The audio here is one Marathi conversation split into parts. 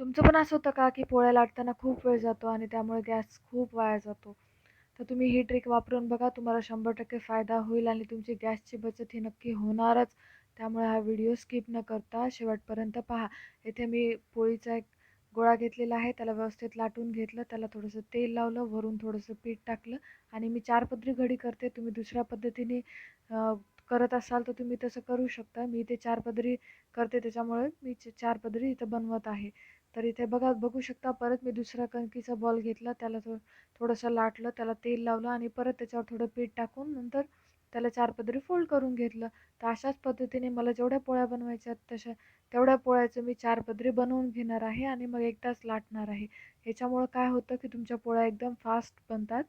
तुमचं पण असं होतं का की पोळ्या लाटताना खूप वेळ जातो आणि त्यामुळे गॅस खूप वाया जातो? तर तुम्ही ही ट्रिक वापरून बघा तुम्हाला शंभर टक्के फायदा होईल आणि तुमची गॅसची बचत ही नक्की होणारच. त्यामुळे हा व्हिडिओ स्किप न करता शेवटपर्यंत पहा. इथे मी पोळीचा एक गोळा घेतलेला आहे त्याला व्यवस्थित लाटून घेतलं त्याला थोडंसं तेल लावलं वरून थोडंसं पीठ टाकलं आणि मी चार पदरी घडी करते. तुम्ही दुसऱ्या पद्धतीने करत असाल तर तुम्ही तसं करू शकता. मी ते चार पदरी करते त्याच्यामुळे मी चार पदरी इथं बनवत आहे. तर इथे बघा बघू शकता परत मी दुसरा कणकीचा बॉल घेतला. त्याला थो थोडंसं लाटलं त्याला तेल लावलं आणि परत त्याच्यावर थोडं पीठ टाकून नंतर त्याला चार पदरी फोल्ड करून घेतलं. तर अशाच पद्धतीने मला जेवढ्या पोळ्या बनवायच्या तशा तेवढ्या पोळ्याचं मी चार पदरी बनवून घेणार आहे आणि मग एकदाच लाटणार आहे. ह्याच्यामुळं काय होतं की तुमच्या पोळ्या एकदम फास्ट बनतात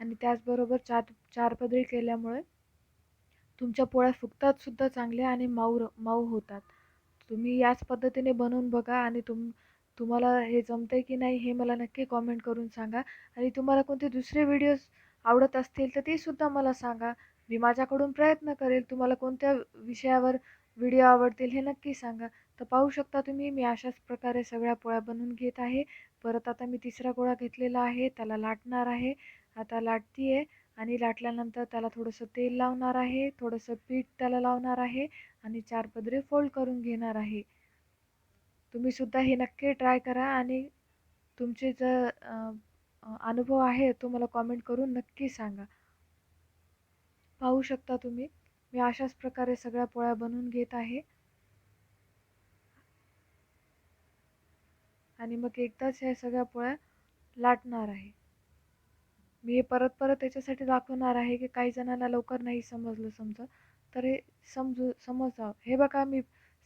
आणि त्याचबरोबर चार चार पदरी केल्यामुळे तुमच्या पोळ्या फुगतात सुद्धा चांगल्या आणि मऊ मऊ होतात. तुम्ही याच पद्धतीने बनवून बघा आणि तुम तुम्हाला हे जमतं आहे की नाही हे मला नक्की कॉमेंट करून सांगा. आणि तुम्हाला कोणते दुसरे व्हिडिओज आवडत असतील तर ते सुद्धा मला सांगा. मी माझ्याकडून प्रयत्न करेल तुम्हाला कोणत्या विषयावर व्हिडिओ आवडतील हे नक्की सांगा. तर पाहू शकता तुम्ही मी अशाच प्रकारे सगळ्या पोळ्या बनवून घेत आहे. परत आता मी तिसरा गोळा घेतलेला आहे त्याला लाटणार आहे. आता लाटती आहे आणि लाटल्यानंतर त्याला थोडंसं तेल लावणार आहे थोडंसं पीठ त्याला लावणार आहे आणि चार पदरे फोल्ड करून घेणार आहे. तुम्ही सुद्धा हे नक्की ट्राय करा आणि तुमचे जर अनुभव आहे तो मला कॉमेंट करून नक्की सांगा. पाहू शकता तुम्ही. मी अशाच प्रकारे सगळ्या पोळ्या बनवून घेत आहे. आणि मग एकदाच ह्या सगळ्या पोळ्या लाटणार आहे. मी हे परत परत त्याच्यासाठी दाखवणार आहे की काही जणांना लवकर नाही समजलं समजा. तर हे समजू समजावं. हे बघा मी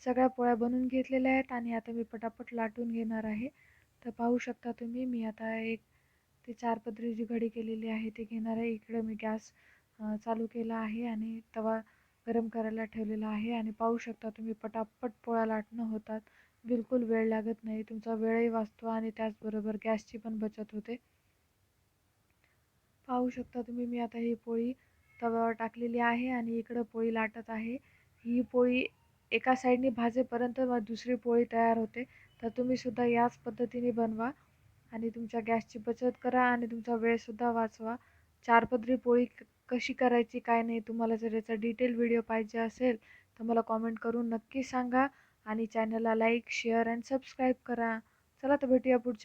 सगळ्या पोळ्या बनवून घेतलेल्या आहेत आणि आता मी पटापट लाटून घेणार आहे. तर पाहू शकता तुम्ही मी आता एक ते चार पदरी जी घडी केलेली आहे ते घेणार आहे. इकडे मी गॅस चालू केला आहे आणि तवा गरम करायला ठेवलेला आहे आणि पाहू शकता तुम्ही पटापट पोळ्या लाटणं होतात. बिलकुल वेळ लागत नाही. तुमचा वेळही वाचतो आणि त्याचबरोबर गॅसची पण बचत होते. पाहू शकता तुम्ही मी आता ही पोळी तव्यावर टाकलेली आहे आणि इकडं पोळी लाटत आहे. ही पोळी एका साईडने भाजेपर्यंत दुसरी पोळी तयार होते. तर तुम्ही सुद्धा याच पद्धतीने बनवा आणि तुमच्या गॅसची बचत करा आणि तुमचा वेळसुद्धा वाचवा. चारपदरी पोळी कशी करायची काय नाही तुम्हाला जर याचा डिटेल व्हिडिओ पाहिजे असेल तर मला कॉमेंट करून नक्की सांगा आणि चॅनलला लाईक शेअर अँड सबस्क्राईब करा. चला तर भेटूया पुढच्या